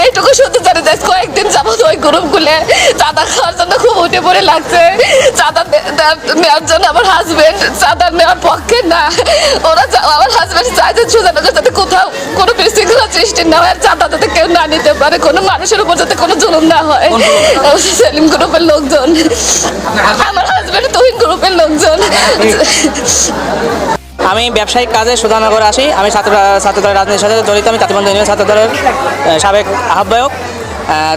এইটুকু জানে যে কয়েকদিন যাবত ওই গ্রুপ গুলে চাঁদা খাওয়ার জন্য খুব উঠে পড়ে লাগছে। চাঁদা নেওয়ার জন্য আমার হাজবেন্ড চাঁদা নেওয়ার পক্ষে না। ওরা আমার হাজবেন্ড চাইছে সুজানগর যাতে কোথাও কোনো বিশৃঙ্খলা সৃষ্টি না হয় আর চাঁদা যাতে কেউ না নিতে পারে কোনো মানুষের উপর যাতে কোনো জুলুম না হয়। সেলিম গ্রুপের লোকজন। আমার হাজবেন্ড তুহিন গ্রুপের লোকজন। আমি ব্যবসায়িক কাজে সুধানগর আসি। আমি ছাত্র ছাত্রদলের রাজনীতির সাথে জড়িত। আমি ইউনিয়ন ছাত্রদলের সাবেক আহ্বায়ক। আহ,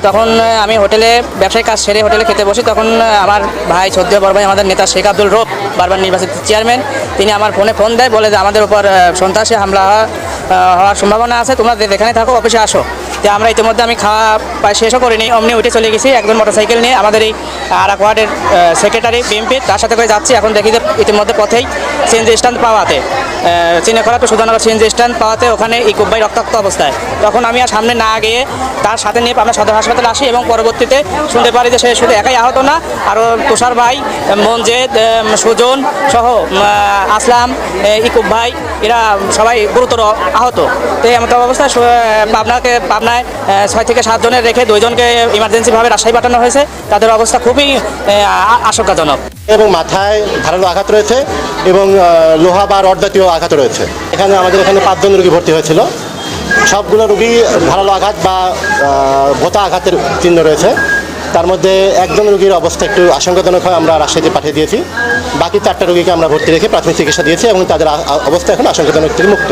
তখন আমি হোটেলে ব্যবসায়িক কাজ সেরে হোটেলে খেতে বসি। তখন আমার ভাই সদ্য বরভাই আমাদের নেতা শেখ আব্দুল রব, বারবার নির্বাচিত চেয়ারম্যান তিনি আমার ফোনে ফোন দেয়, বলে যে আমাদের উপর সন্ত্রাসী হামলা হওয়া- হওয়ার সম্ভাবনা আছে, তোমরা যে- যেখানে থাকো, অফিসে আসো। তো আমরা ইতিমধ্যে আমি খাওয়া প্রায় শেষও করিনি, অমনি উঠে চলে গেছি, একজন মোটরসাইকেল নিয়ে আমাদের এই আরাক ওয়ার্ডের সেক্রেটারি বিএমপি তার সাথে করে যাচ্ছি। এখন দেখি যে ইতিমধ্যে পথেই সিএনজি স্ট্যান্ড পাওয়াতে। চিনেখরা তো সুধানগর সিএনজি স্ট্যান্ড পাওয়াতে ওখানে ইকুব ভাই রক্তাক্ত অবস্থায়। তখন আমি আর সামনে না গিয়ে তার সাথে নিয়ে আমরা সদর হাসপাতালে আসি এবং পরবর্তীতে শুনতে পারি যে সে শুধু একাই আহত না, আরও তুষার ভাই মঞ্জেদ সুজন সহ আসলাম ইকুব ভাই, এরা সবাই গুরুতর আহত। তো এই এমত অবস্থায় পাবনাকে, পাবনায় ছয় থেকে সাতজনের রেখে দুইজনকে ইমার্জেন্সিভাবে রাজশাহী পাঠানো হয়েছে। তাদের অবস্থা খুবই আশঙ্কাজনক। এবং মাথায় ধারালো আঘাত রয়েছে এবং লোহা বা রড জাতীয় আঘাত রয়েছে। এখানে আমাদের এখানে পাঁচজন রুগী ভর্তি হয়েছিল। সবগুলো রুগী ধারালো আঘাত বা ভোতা আঘাতের চিহ্ন রয়েছে। তার মধ্যে একজন রুগীর অবস্থা একটু আশঙ্কাজনক হয়, আমরা রাজশাহীতে পাঠিয়ে দিয়েছি। বাকি চারটা রুগীকে আমরা ভর্তি রেখে প্রাথমিক চিকিৎসা দিয়েছি এবং তাদের অবস্থা এখন আশঙ্কাজনক থেকে মুক্ত।